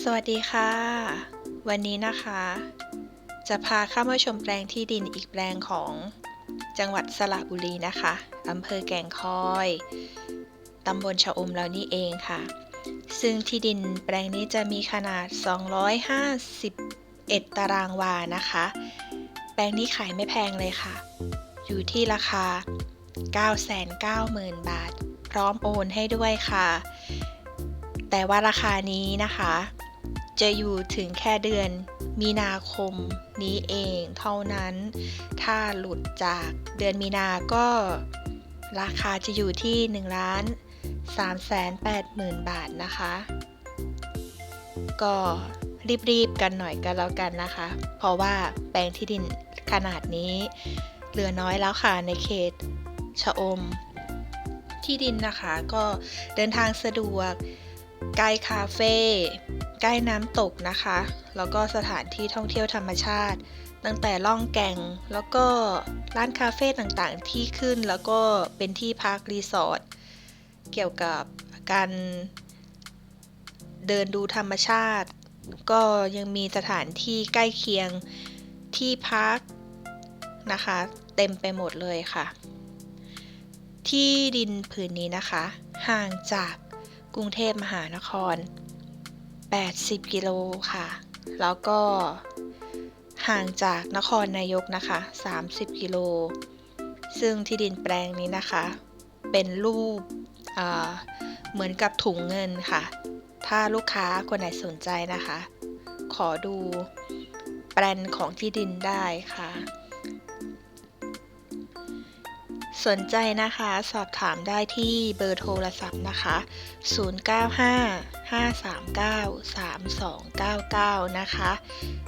สวัสดีค่ะ วันนี้นะคะ จะพาเข้ามาชมแปลงที่ดินอีกแปลงของจังหวัดสระบุรีนะคะอำเภอแก่งคอยตำบลชะอมเรานี่เองค่ะ ซึ่งที่ดินแปลงนี้จะมีขนาด 251 ตารางวานะคะ แปลงนี้ขายไม่แพงเลยค่ะ อยู่ที่ราคา 990,000 บาท พร้อมโอนให้ด้วยค่ะแต่ว่าราคานี้นะคะ จะอยู่ถึงแค่เดือนมีนาคมนี้เองเท่านั้น ถ้าหลุดจากเดือนมีนาก็ ราคาจะอยู่ที่1ล้าน3แสน8หมื่นบาทนะคะ ก็รีบๆกันหน่อยกันแล้วกันนะคะ เพราะว่าแปลงที่ดินขนาดนี้ เหลือน้อยแล้วค่ะในเขตชะอม ที่ดินนะคะก็เดินทางสะดวกใกล้คาเฟ่ ใกล้น้ำตกนะคะ แล้วก็สถานที่ท่องเที่ยวธรรมชาติ ตั้งแต่ล่องแก่ง แล้วก็ร้านคาเฟ่ต่างๆที่ขึ้น แล้วก็เป็นที่พักรีสอร์ท เกี่ยวกับการเดินดูธรรมชาติ ก็ยังมีสถานที่ใกล้เคียงที่พักนะคะ เต็มไปหมดเลยค่ะ ที่ดินผืนนี้นะคะ ห่างจากกรุงเทพมหานคร 80 กิโลค่ะ แล้วก็ห่างจากนครนายกนะคะ 30 กิโล ซึ่งที่ดินแปลงนี้นะคะ เป็นรูปเหมือนกับถุงเงินค่ะ ถ้าลูกค้าคนไหนสนใจนะคะ ขอดูแปลนของที่ดินได้ค่ะ สนใจนะคะสอบถามได้ที่เบอร์โทรศัพท์นะคะ 0955393299 นะคะ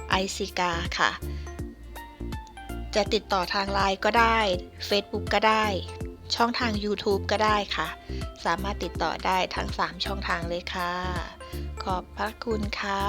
ไอซิกาค่ะ จะติดต่อทางไลน์ก็ได้ Facebook ก็ได้ ช่องทาง YouTube ก็ได้ค่ะ สามารถติดต่อได้ทั้ง 3 ช่องทางเลยค่ะ ขอบพระคุณค่ะ